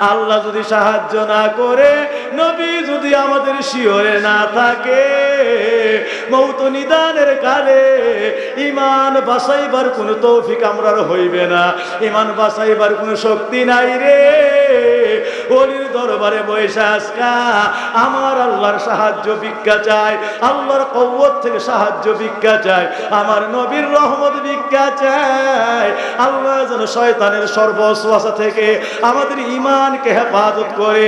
আল্লাহ যদি সাহায্য না করে, নবী যদি আমাদের শিওরে না থাকে, মৌত নিদানের কালে ইমান বাসাইবার কোনো তৌফিক আমরার হইবে না। ইমান বাসাইবার কোনো শক্তি নাই রে। অলির দরবারে বৈশা আজকা আমার আল্লাহর সাহায্য ভিক্ষা চাই আল্লাহর কৌয়ত থেকে সাহায্য ভিক্ষা চাই আমার নবীর রহমত ভিক্ষা চাই আল্লাহ যেন শয়তানের সর্বশ্বাসা থেকে আমাদের ইমানকে হেফাজত করে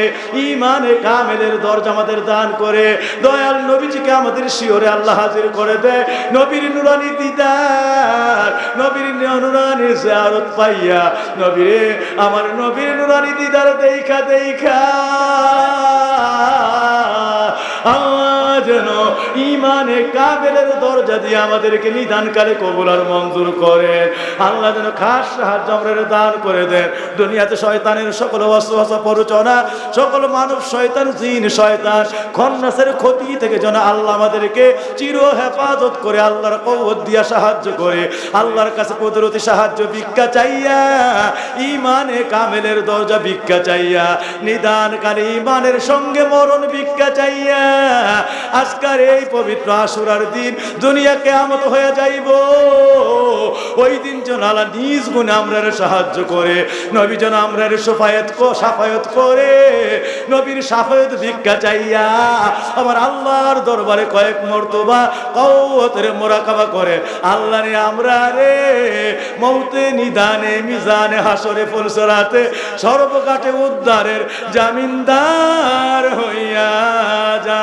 ইমানে কামেলের দরজা আমাদের দান করে, দয়াল নবীজিকে আমাদের শিওরে আল্লাহ হাজির করে দেয় নবীর নুরানি দিদার, নবীর নুরানি জিয়ারত পাইয়া, নবীরে, আমার নবীর নুরানি দিদার দিদার দেখা দেখা। যেন ইমানে কাবেলের দরজা দিয়ে আমাদেরকে নিদানকালে কবুল আর মঞ্জুর করেন আল্লাহ যেন খাস সাহায্য আমরা দান করে দেন। দুনিয়াতে শয়তানের সকল অস্ত্র পরচনা, সকল মানব শয়তান, জিন শয়তান, খন্নাসের ক্ষতি থেকে যেন আল্লাহ আমাদেরকে চির হেফাজত করে, আল্লাহর কৌত দিয়া সাহায্য করে। আল্লাহর কাছে কুদরতি সাহায্য ভিক্ষা চাইয়া ইমানে কামেলের দরজা ভিক্ষা চাইয়া নিদান কালে ইমানের সঙ্গে মরণ ভিক্ষা চাইয়া আজকার এই পবিত্র আশুরার দিন দুনিয়া কেমত হয়ে যাইব। ওই দিন যেন আল্লাহ নিজ গুণে আমরা সাহায্য করে, নবী যেন আমরা সোফায়ত সাফায়ত করে, নবীর সাফায়ত ভিক্ষা চাইয়া আমার আল্লাহর দরবারে কয়েক মর্তবা কৌতের মোরাকাবা করে আল্লাহ রে আমরা রে মৌতে, নিদানে, মিজানে, হাসরে, ফুলসরাতে সর্বকাটে উদ্ধারের জামিনদার হইয়া যা।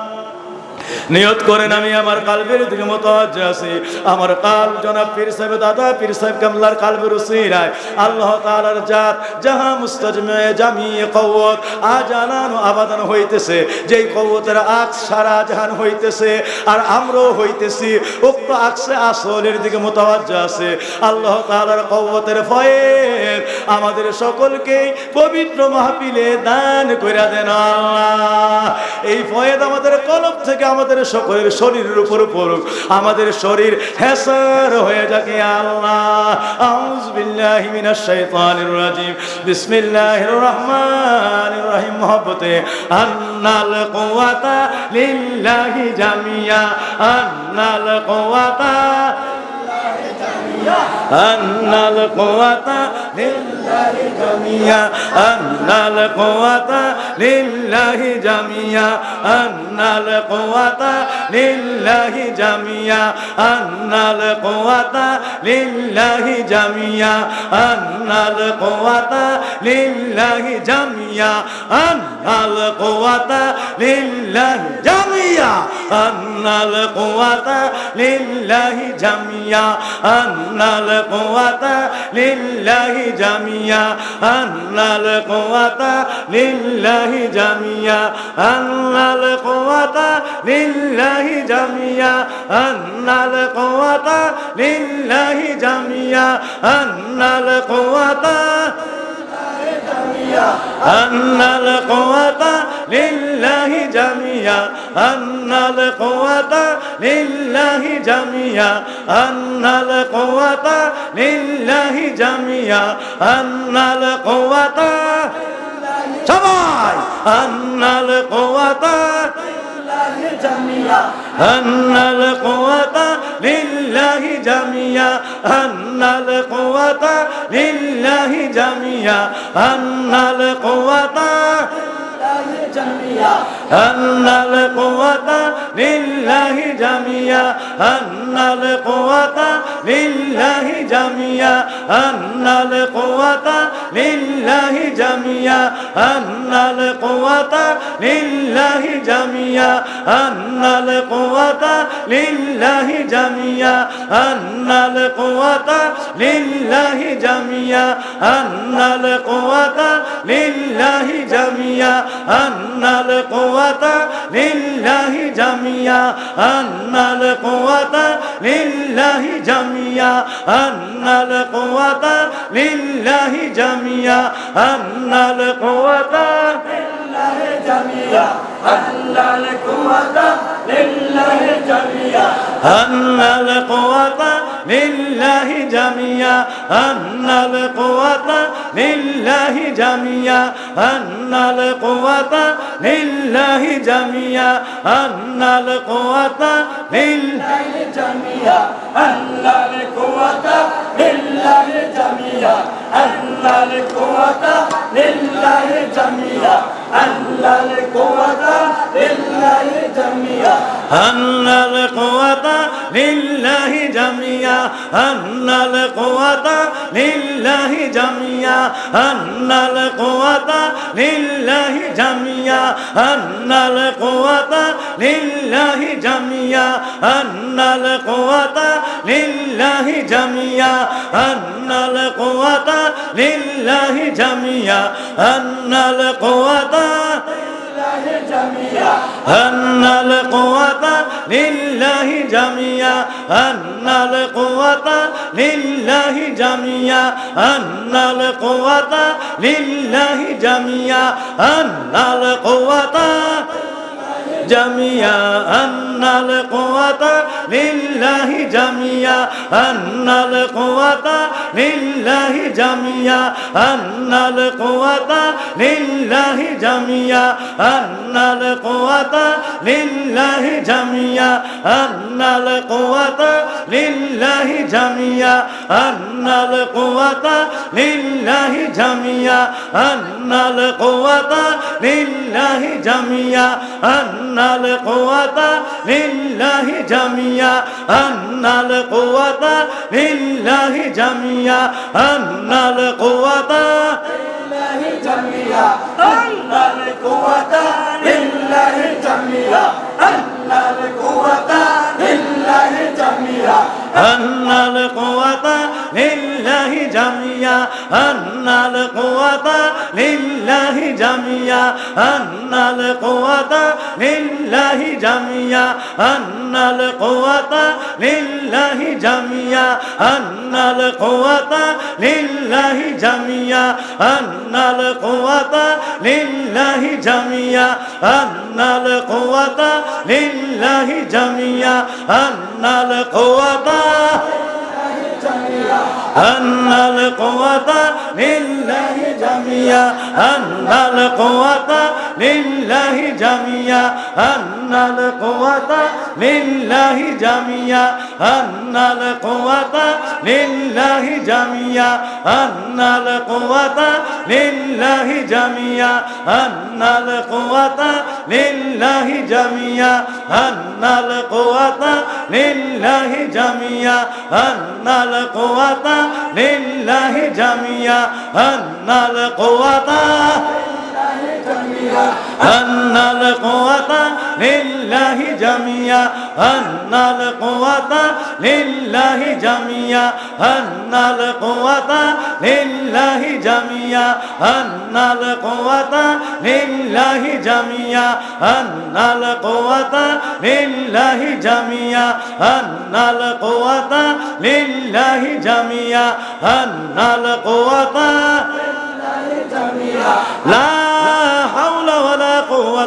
নিয়ত করেন আমি আমার কালবের দিকে মতো আছি। আমার কাল জনাব পীর সাহেব, দাদা পীর সাহেব কামলার কালবের উসিরায় আল্লাহ তাআলার জাত যাহা মুস্তাজমে জামিয়ে কওয়ত আজানান আবাদান হইতেছে। যেই কওয়তের আক্স সারা জাহান হইতেছে আর আমরাও হইতেছি, উক্ত আকসে আসলের দিকে মোতাবাজ্য আছে। আল্লাহ তাআলার কওয়তের ফয়ের আমাদের সকলকেই পবিত্র মাহফিলে দান কইরা দেন আল্লাহ। এই ফয়েদ আমাদের কলব থেকে আমাদের সকলের শরীরের উপর পড়ুক, আমাদের শরীর হেসার হয়ে যাকে আল্লাহ। আউজ মিনাশ শাইতানির রাজিম। বিসমিল্লাহির রহমানির রহিম। মহব্বতে, আন্নাল কুওয়াতা লিল্লাহি জামিয়া। আন্নাল কুওয়াতা أن القوة لله جميعا أن القوة لله جميعا أن القوة لله جميعا أن القوة لله جميعا أن القوة لله جميعا أن القوة لله جميعا আন্নাল কুয়াতা লিল্লাহি জামিয়া, আন্নাল কুয়াতা লিল্লাহি জামিয়া, আন্নাল কুয়াতা লিল্লাহি জামিয়া, আন্নাল কুয়াতা লিল্লাহি জামিয়া, আন্নাল কুয়াতা লিল্লাহি জামিয়া, আন্নাল কুয়াতা أن القوة لله جميعا أن القوة لله جميعا أن القوة لله جميعا أن القوة সবাই أن القوة أن القوة لله جميعا أن القوة لله جميعا أن القوة أن القوة আন্নাল কুওয়াতা লিল্লাহি জামিয়া, আন্নাল কুওয়াতা লিল্লাহি জামিয়া, আন্নাল কুওয়াতা লিল্লাহি জামিয়া, আন্নাল কুওয়াতা লিল্লাহি জামিয়া, আন্নাল কুওয়াতা লিল্লাহি জামিয়া, আন্নাল কুওয়াতা লিল্লাহি জামিয়া, আন্নাল কুওয়াতা লিল্লাহি জামিয়া, আন্নাল কুওয়াতা কুয়াতা লিল্লাহি জামিয়া আন্নাল কুয়াতা লিল্লাহি জামিয়া আন্নাল কুয়াতা লিল্লাহি Jamia আন্নাল কুয়াতা lillahi jamia anna al quwwata lillahi jamia anna al quwwata lillahi jamia anna al quwwata lillahi jamia anna al quwwata lillahi jamia anna al quwwata lillahi jamia anna al أن القوة لله جميعا أن القوة لله جميعا أن القوة لله جميعا أن القوة لله جميعا أن القوة لله جميعا أن القوة لله جميعا أن القوة لله جميعا أن القوة جميعا أن القوة لله جميعا أن القوة لله جميعا أن القوة لله جميعا أن القوة Jamia আন্নাল কোয়াতা লিল্লাহি জামিয়া, আন্নাল কোয়াতা লিল্লাহি জামিয়া, আন্নাল কোয়াতা লিল্লাহি জামিয়া, আন্নাল কোয়াতা লিল্লাহি জামিয়া, আন্নাল আন্নাল কুওয়াতা লিল্লাহি জামিয়া, আন্নাল কুওয়াতা লিল্লাহি জামিয়া, আন্নাল কুওয়াতা লিল্লাহি জামিয়া, আন্নাল কুওয়াতা লিল্লাহি জামিয়া, আন্নাল কুওয়াতা লিল্লাহি জামিয়া, আন্নাল কুওয়াতা লিল্লাহি জামিয়া, আন্নাল কুওয়াতা লিল্লাহি জামিয়া أن القوة لله أن القوة لله جميعا أن القوة لله جميعا أن القوة لله جميعا أن القوة لله جميعا أن القوة لله جميعا أن القوة لله جميعا أن القوة لله جميعا أن تقوى الله أن القوة لله جميعا أن القوة لله جميعا أن القوة لله جميعا أن القوة لله جميعا أن القوة لله جميعا أن القوة لله جميعا أن القوة لله جميعا أن القوة লিল্লাহি জামিয়া আন্নাল কুওয়াতা আন্নাল কুওয়াতা লিল্লাহি লিল্লাহি জামিয়া, আন্নাল কুওয়াতা লিল্লাহি জামিয়া, আন্নাল কুওয়াতা লিল্লাহি জামিয়া, আন্নাল কুওয়াতা লিল্লাহি জামিয়া, আন্নাল কুওয়াতা লিল্লাহি জামিয়া, আন্নাল কুওয়াতা লিল্লাহি জামিয়া, আন্নাল কুওয়াতা লিল্লাহি জামিয়া। লা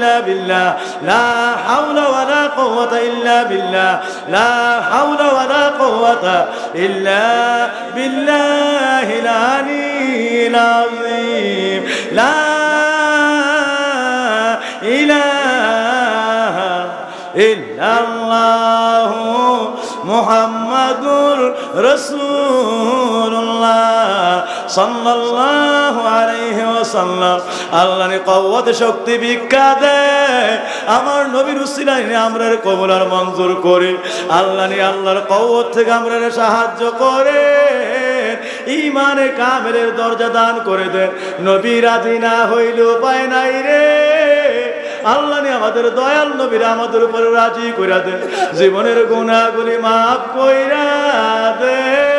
إلا بالله. لا حول ولا قوة إلا بالله. لا حول ولا قوة إلا بالله العلي العظيم. لا إله إلا الله محمد رسول الله. সাল্লাল্লাহু আলাইহি ওয়াসাল্লাম। আল্লাহর কওয়াত শক্তি ভিক্ষা দেয়। আমার নবীর উসিলায় আমরা কবুল আর মঞ্জুর করি। আল্লাহ আল্লাহর কওয়াত থেকে আমরা সাহায্য করে। ইমানে কামেলের দরজা দান করে দেন নবীর আদি না হইল উপায় নাই রে। আল্লাহ আমাদের দয়াল নবীরা আমাদের উপরে রাজি কইরা দে। জীবনের গুণাগুলি মাফ কইরা দে।